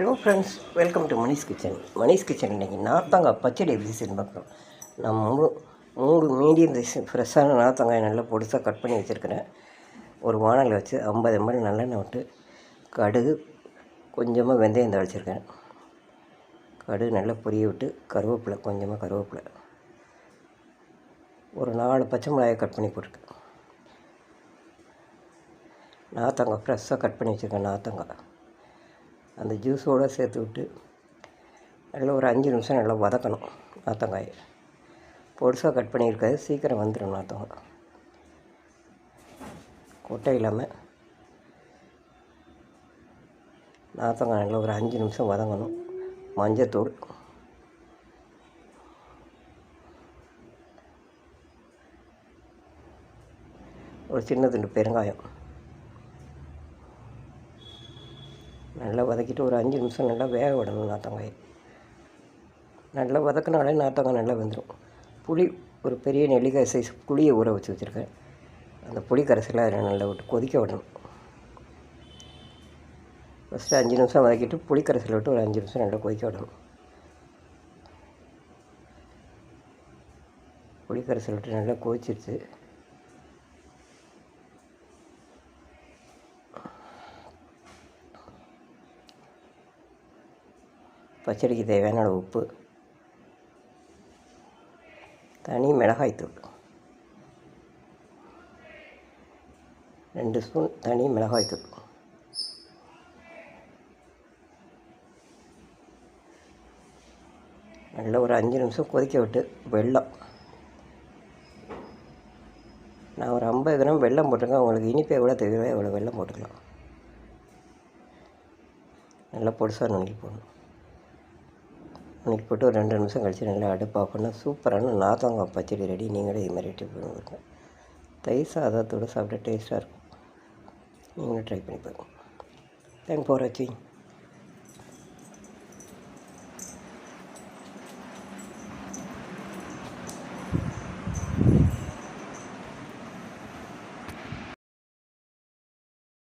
Hello friends welcome to Manish kitchen Manish kitchen இன்றைக்கி நார்த்தங்காய் பச்சடி எப்படி செஞ்சு பார்க்குறோம் நான் மூணு மூணு மீடியம் சைஸ் ஃப்ரெஷ்ஷான நார்த்தங்காய் நல்லா பொடிசாக கட் பண்ணி வச்சுருக்கிறேன். ஒரு வானல் வச்சு ஐம்பது எம்எல் நல்லெண்ணெய் விட்டு கடுகு கொஞ்சமாக வெந்தயம் தழிச்சிருக்கேன் கடுகு நல்லா பொரிய விட்டு கருவேப்பிலை கொஞ்சமாக கருவேப்பிலை. ஒரு நாலு பச்சை மிளகாயை கட் பண்ணி போட்டிருக்கேன். நார்த்தங்காய் ஃப்ரெஷ்ஷாக கட் பண்ணி வச்சுருக்கேன் நார்த்தங்காய். அந்த ஜூஸோடு சேர்த்து விட்டு நல்லா ஒரு அஞ்சு நிமிஷம் நல்லா வதக்கணும் நாத்தங்காய். பொடுசாக கட் பண்ணியிருக்காது சீக்கிரம் வந்துடும் நார்த்தங்காய் கொட்டை இல்லாமல் நாத்தங்காய் நல்லா ஒரு அஞ்சு நிமிஷம் வதங்கணும். மஞ்சத்தூள். ஒரு சின்ன துண்டு பெருங்காயம். நல்லா வதக்கிட்டு ஒரு அஞ்சு நிமிஷம் நல்லா வேக விடணும் நாத்தங்காயை நல்லா வதக்கினாலே நாத்தங்காய் நல்லா வெந்துடும் புளி ஒரு பெரிய நெல்லிக்காய் சைஸ் புளியை ஊற வச்சு வச்சுருக்கேன். அந்த புளி கரைசலாக அதில் நல்லா விட்டு கொதிக்க விடணும். ஃபஸ்ட்டு அஞ்சு நிமிஷம் வதக்கிட்டு புளி கரைசலை விட்டு ஒரு அஞ்சு நிமிஷம் நல்லா கொதிக்க விடணும். புளி கரைசல் விட்டு நல்லா கொதிச்சிருச்சு. பச்சடிக்கு தேவையான உப்பு. தனி மிளகாய்த்தூள் ரெண்டு ஸ்பூன் தனி மிளகாய்த்தூள் நல்லா ஒரு அஞ்சு நிமிஷம் கொதிக்க விட்டு வெள்ளம் நான் ஒரு ஐம்பது கிராம் வெள்ளம் போட்டிருக்கேன். உங்களுக்கு இனிப்பு எவ்வளோ தேவையோ எவ்வளோ வெள்ளம் போட்டுக்கலாம். நல்லா பொடிசாக நுணுக்கி போடணும். அன்றைக்கி போட்டு ஒரு ரெண்டு நிமிஷம் கழிச்சு நல்லா அடுப்பு பண்ணால் சூப்பரான நாத்தங்காய் பச்சடி ரெடி நீங்களே இது மாதிரி ட்ரை பண்ணுங்க தயிர் சாதத்தோடு சாப்பிட்டா டேஸ்ட்டாக இருக்கும். நீங்களும் ட்ரை பண்ணி பாருங்கள் தேங்க் ஃபார் வாட்சிங்